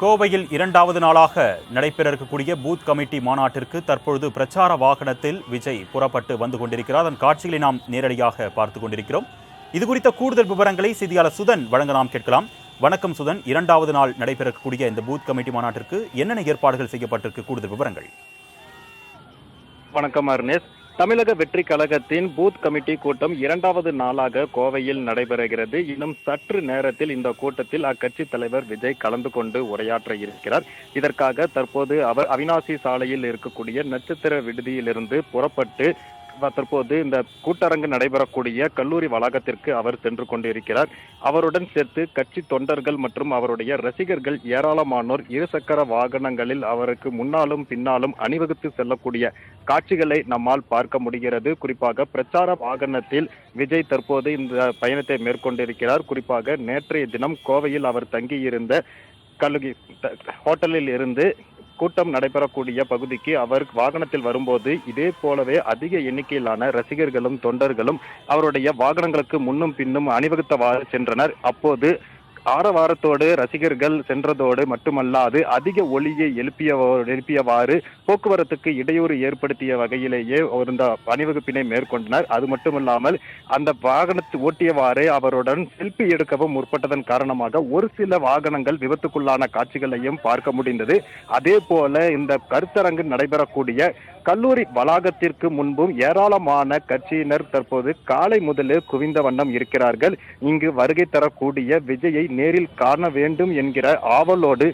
கோவையில் இரண்டாவது நாளாக நடைபெற இருக்கக்கூடிய பூத் கமிட்டி மாநாட்டிற்கு தற்பொழுது பிரச்சார வாகனத்தில் விஜய் புறப்பட்டு வந்து கொண்டிருக்கிறார். அதன் காட்சிகளை நாம் நேரடியாக பார்த்து கொண்டிருக்கிறோம். இது குறித்த கூடுதல் விவரங்களை செய்தியாளர் சுதன் வழங்க நாம் கேட்கலாம். வணக்கம் சுதன். இரண்டாவது நாள் நடைபெறக்கூடிய இந்த பூத் கமிட்டி மாநாட்டிற்கு என்னென்ன ஏற்பாடுகள் செய்யப்பட்டிருக்கு? கூடுதல் விவரங்கள். வணக்கம் அர்னேஸ் தமிழக வெற்றி கழகத்தின் பூத் கமிட்டி கூட்டம் இரண்டாவது நாளாக கோவையில் நடைபெறுகிறது. இன்னும் சற்று நேரத்தில் இந்த கூட்டத்தில் அக்கட்சி தலைவர் விஜய் கலந்து கொண்டு உரையாற்ற இருக்கிறார். இதற்காக தற்போது அவர் அவினாசி சாலையில் இருக்கக்கூடிய நட்சத்திர விடுதியிலிருந்து புறப்பட்டு தற்போது இந்த கூட்டரங்கு நடைபெறக்கூடிய கல்லூரி வளாகத்திற்கு அவர் சென்று கொண்டிருக்கிறார். அவருடன் சேர்த்து கட்சி தொண்டர்கள் மற்றும் அவருடைய ரசிகர்கள் ஏராளமானோர் இருசக்கர வாகனங்களில் அவருக்கு முன்னாலும் பின்னாலும் அணிவகுத்து செல்லக்கூடிய காட்சிகளை நம்மால் பார்க்க முடிகிறது. குறிப்பாக பிரச்சார வாகனத்தில் விஜய் தற்போது இந்த பயணத்தை மேற்கொண்டிருக்கிறார். குறிப்பாக நேற்றைய தினம் கோவையில் அவர் தங்கியிருந்த கல்லூரி த- ஹோட்டலில் இருந்து கூட்டம் நடைபெறக்கூடிய பகுதிக்கு அவர் வாகனத்தில் வரும்போது இதே போலவே அதிக எண்ணிக்கையிலான ரசிகர்களும் தொண்டர்களும் அவருடைய வாகனங்களுக்கு முன்னும் பின்னும் அணிவகுத்தவாறு சென்றனர். அப்போது ஆரவாரத்தோடு ரசிகர்கள் சென்றதோடு மட்டுமல்லாது அதிக ஒளியை எழுப்பிய எழுப்பியவாறு போக்குவரத்துக்கு இடையூறு ஏற்படுத்திய வகையிலேயே ஒரு இந்த அணிவகுப்பினை மேற்கொண்டனர். அது மட்டுமல்லாமல் அந்த வாகனத்தை ஓட்டியவாறு அவருடன் செல்ஃபி எடுக்கவும் முற்பட்டதன் காரணமாக ஒரு சில வாகனங்கள் விபத்துக்குள்ளான காட்சிகளையும் பார்க்க முடிந்தது. அதே போல இந்த கருத்தரங்கு நடைபெறக்கூடிய கல்லூரி வளாகத்திற்கு முன்பும் ஏராளமான கட்சியினர் தற்போது காலை முதலே குவிந்த வண்ணம் இருக்கிறார்கள். இங்கு வருகை தரக்கூடிய விஜயை நேரில் காண வேண்டும் என்கிற ஆவலோடு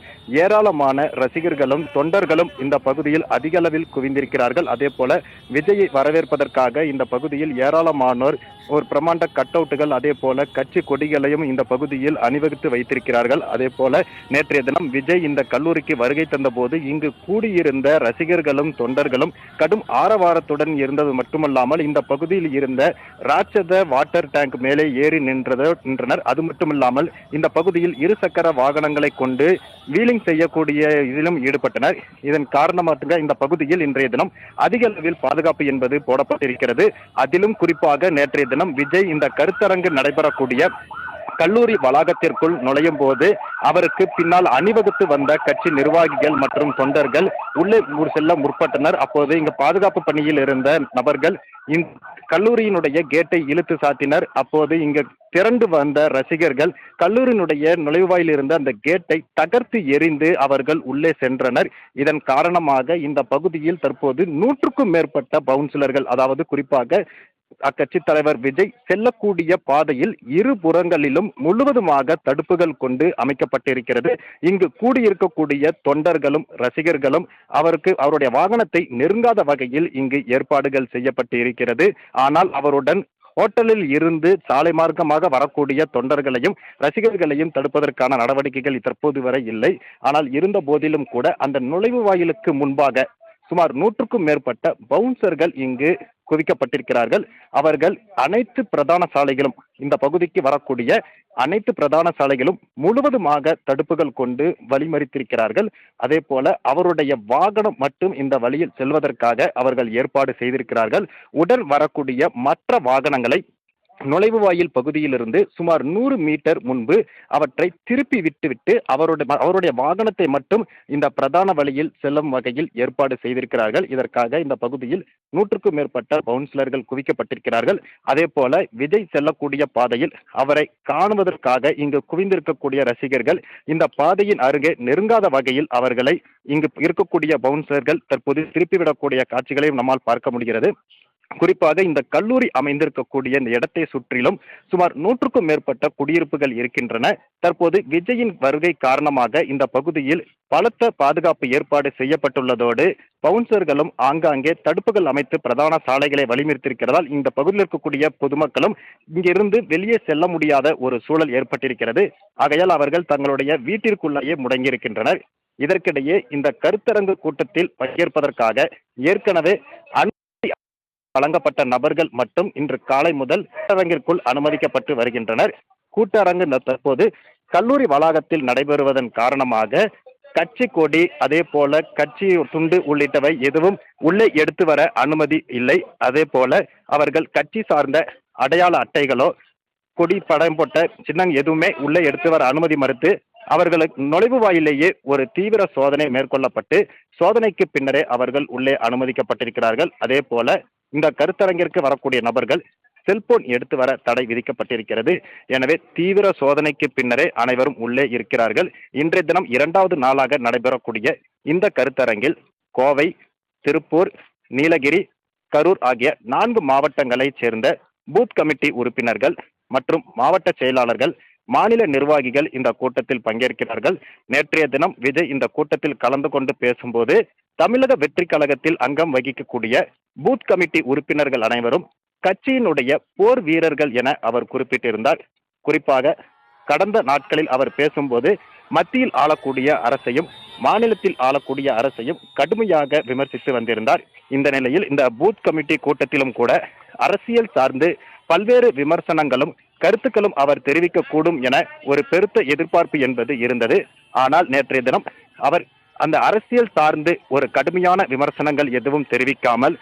ஏராளமான ரசிகர்களும் தொண்டர்களும் இந்த பகுதியில் அதிக அளவில் குவிந்திருக்கிறார்கள். அதே போல விஜயை வரவேற்பதற்காக இந்த பகுதியில் ஏராளமானோர் ஒரு பிரமாண்ட கட் அவுட்டுகள் அதே போல கட்சி கொடிகளையும் இந்த பகுதியில் அணிவகுத்து வைத்திருக்கிறார்கள். அதே போல நேற்றைய தினம் விஜய் இந்த கல்லூரிக்கு வருகை தந்தபோது இங்கு கூடியிருந்த ரசிகர்களும் தொண்டர்களும் கடும் ஆரவாரத்துடன் இருந்தது மட்டுமல்லாமல் இந்த பகுதியில் இருந்த ராட்சத வாட்டர் டேங்க் மேலே ஏறி நின்றது நின்றனர். அது மட்டுமில்லாமல் இந்த பகுதியில் இருசக்கர வாகனங்களை கொண்டு வீலிங் செய்யக்கூடிய இதிலும் ஈடுபட்டனர். இதன் காரணமாக இந்த பகுதியில் இன்றைய தினம் அதிக அளவில் பாதுகாப்பு என்பது போடப்பட்டிருக்கிறது. அதிலும் குறிப்பாக நேற்றைய தினம் விஜய் இந்த கருத்தரங்கு நடைபெறக்கூடிய கல்லூரி வளாகத்திற்குள் நுழையும் போது அவருக்கு பின்னால் அணிவகுத்து வந்த கட்சி நிர்வாகிகள் மற்றும் தொண்டர்கள் உள்ளே செல்ல முற்பட்டனர். அப்போது இங்கு பாதுகாப்பு பணியில் இருந்த நபர்கள் இந்த கல்லூரியினுடைய கேட்டை இழுத்து சாத்தினர். அப்போது இங்கு திரண்டு வந்த ரசிகர்கள் கல்லூரியினுடைய நுழைவாயில் இருந்த அந்த கேட்டை தகர்த்து எறிந்து அவர்கள் உள்ளே சென்றனர். இதன் காரணமாக இந்த பகுதியில் தற்போது நூற்றுக்கும் மேற்பட்ட பவுன்சிலர்கள் அதாவது குறிப்பாக அக்கட்சி தலைவர் விஜய் செல்லக்கூடிய பாதையில் இரு புறங்களிலும் முழுவதுமாக தடுப்புகள் கொண்டு அமைக்கப்பட்டிருக்கிறது. இங்கு கூடியிருக்கக்கூடிய தொண்டர்களும் ரசிகர்களும் அவருக்கு அவருடைய வாகனத்தை நெருங்காத வகையில் இங்கு ஏற்பாடுகள் செய்யப்பட்டு இருக்கிறது ஆனால் அவருடன் ஹோட்டலில் இருந்து சாலை மார்க்கமாக வரக்கூடிய தொண்டர்களையும் ரசிகர்களையும் தடுப்பதற்கான நடவடிக்கைகள் தற்போது வரை இல்லை. ஆனால் இருந்த போதிலும் கூட அந்த நுழைவு வாயிலுக்கு முன்பாக சுமார் நூற்றுக்கும் மேற்பட்ட பவுன்சர்கள் இங்கு குவிக்கப்பட்டிருக்கிறார்கள். அவர்கள் அனைத்து பிரதான சாலைகளும் இந்த பகுதிக்கு வரக்கூடிய அனைத்து பிரதான சாலைகளும் முழுவதுமாக தடுப்புகள் கொண்டு வழிமறித்திருக்கிறார்கள். அதே போல அவருடைய வாகனம் மட்டும் இந்த வழியில் செல்வதற்காக அவர்கள் ஏற்பாடு செய்திருக்கிறார்கள். உடன் வரக்கூடிய மற்ற வாகனங்களை நுழைவு வாயில் பகுதியிலிருந்து சுமார் நூறு மீட்டர் முன்பு அவற்றை திருப்பி விட்டுவிட்டு அவருடைய அவருடைய வாகனத்தை மட்டும் இந்த பிரதான வழியில் செல்லும் வகையில் ஏற்பாடு செய்திருக்கிறார்கள். இதற்காக இந்த பகுதியில் நூற்றுக்கும் மேற்பட்ட கவுன்சிலர்கள் குவிக்கப்பட்டிருக்கிறார்கள். அதே போல விஜய் செல்லக்கூடிய பாதையில் அவரை காணுவதற்காக இங்கு குவிந்திருக்கக்கூடிய ரசிகர்கள் இந்த பாதையின் அருகே நெருங்காத வகையில் அவர்களை இங்கு இருக்கக்கூடிய பவுன்சர்கள் தற்போது திருப்பிவிடக்கூடிய காட்சிகளையும் நம்மால் பார்க்க முடிகிறது. குறிப்பாக இந்த கல்லூரி அமைந்திருக்கக்கூடிய இந்த இடத்தை சுற்றிலும் சுமார் நூற்றுக்கும் மேற்பட்ட குடியிருப்புகள் இருக்கின்றன. தற்போது விஜயின் வருகை காரணமாக இந்த பகுதியில் பலத்த பாதுகாப்பு ஏற்பாடு செய்யப்பட்டுள்ளதோடு பவுன்சர்களும் ஆங்காங்கே தடுப்புகள் அமைத்து பிரதான சாலைகளை வழிமறித்திருக்கிறதால் இந்த பகுதியில் இருக்கக்கூடிய பொதுமக்களும் இங்கிருந்து வெளியே செல்ல முடியாத ஒரு சூழல் ஏற்பட்டிருக்கிறது. ஆகையால் அவர்கள் தங்களுடைய வீட்டிற்குள்ளேயே முடங்கியிருக்கின்றனர். இதற்கிடையே இந்த கருத்தரங்கு கூட்டத்தில் பங்கேற்பதற்காக ஏற்கனவே அன் வழங்கப்பட்ட நபர்கள் மட்டும் இன்று காலை முதல் கூட்டரங்கிற்குள் அனுமதிக்கப்பட்டு வருகின்றனர். கூட்டரங்கு ந- தற்போது கல்லூரி வளாகத்தில் நடைபெறுவதன் காரணமாக கட்சி கொடி அதே போல கட்சி துண்டு உள்ளிட்டவை எதுவும் உள்ளே எடுத்து வர அனுமதி இல்லை. அதே போல அவர்கள் கட்சி சார்ந்த அடையாள அட்டைகளோ கொடி படம் போட்ட சின்னம் எதுவுமே உள்ளே எடுத்து வர அனுமதி மறுத்து அவர்களுக்கு நுழைவு வாயிலேயே ஒரு தீவிர சோதனை மேற்கொள்ளப்பட்டு சோதனைக்கு பின்னரே அவர்கள் உள்ளே அனுமதிக்கப்பட்டிருக்கிறார்கள். அதே போல இந்த கருத்தரங்கிற்கு வரக்கூடிய நபர்கள் செல்போன் எடுத்து வர தடை விதிக்கப்பட்டிருக்கிறது. எனவே தீவிர சோதனைக்கு பின்னரே அனைவரும் உள்ளே இருக்கிறார்கள். இன்றைய தினம் இரண்டாவது நாளாக நடைபெறக்கூடிய இந்த கருத்தரங்கில் கோவை திருப்பூர் நீலகிரி கரூர் ஆகிய நான்கு மாவட்டங்களைச் சேர்ந்த பூத் கமிட்டி உறுப்பினர்கள் மற்றும் மாவட்ட செயலாளர்கள் மாநில நிர்வாகிகள் இந்த கூட்டத்தில் பங்கேற்கிறார்கள். நேற்றைய தினம் விஜய் இந்த கூட்டத்தில் கலந்து கொண்டு பேசும்போது தமிழக வெற்றி கழகத்தில் அங்கம் வகிக்கக்கூடிய பூத் கமிட்டி உறுப்பினர்கள் அனைவரும் கட்சியினுடைய போர் வீரர்கள் என அவர் குறிப்பிட்டிருந்தார். குறிப்பாக கடந்த நாட்களில் அவர் பேசும்போது மத்தியில் ஆளக்கூடிய அரசையும் மாநிலத்தில் ஆளக்கூடிய அரசையும் கடுமையாக விமர்சித்து வந்திருந்தார். இந்த நிலையில் இந்த பூத் கமிட்டி கூட்டத்திலும் கூட அரசியல் சார்ந்து பல்வேறு விமர்சனங்களும் கருத்துக்களும் அவர் தெரிவிக்கக்கூடும் என ஒரு பெருத்த எதிர்பார்ப்பு என்பது இருந்தது. ஆனால் நேற்றைய தினம் அவர் அந்த அரசியல் சார்ந்து ஒரு கடுமையான விமர்சனங்கள் எதுவும் தெரிவிக்காமல்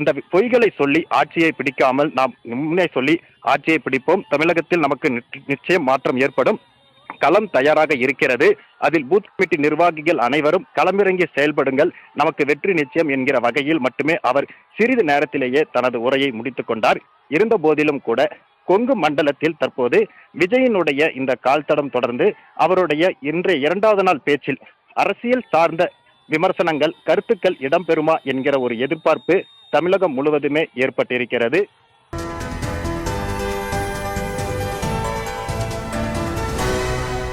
இந்த பொய்களை சொல்லி ஆட்சியை பிடிக்காமல் நாம் முன்னே சொல்லி ஆட்சியை பிடிப்போம். தமிழகத்தில் நமக்கு நிச்சயம் மாற்றம் ஏற்படும். களம் தயாராக இருக்கிறது. அதில் பூத் கமிட்டி நிர்வாகிகள் அனைவரும் களமிறங்கி செயல்படுங்கள். நமக்கு வெற்றி நிச்சயம் என்கிற வகையில் மட்டுமே அவர் சிறிது நேரத்திலேயே தனது உரையை முடித்துக் கொண்டார். இருந்த போதிலும் கூட கொங்கு மண்டலத்தில் தற்போது விஜயினுடைய இந்த கால்தடம் தொடர்ந்து அவருடைய இன்றைய இரண்டாவது நாள் பேச்சில் அரசியல் சார்ந்த விமர்சனங்கள் கருத்துக்கள் இடம்பெறுமா என்கிற ஒரு எதிர்பார்ப்பு தமிழகம் முழுவதுமே ஏற்பட்டிருக்கிறது.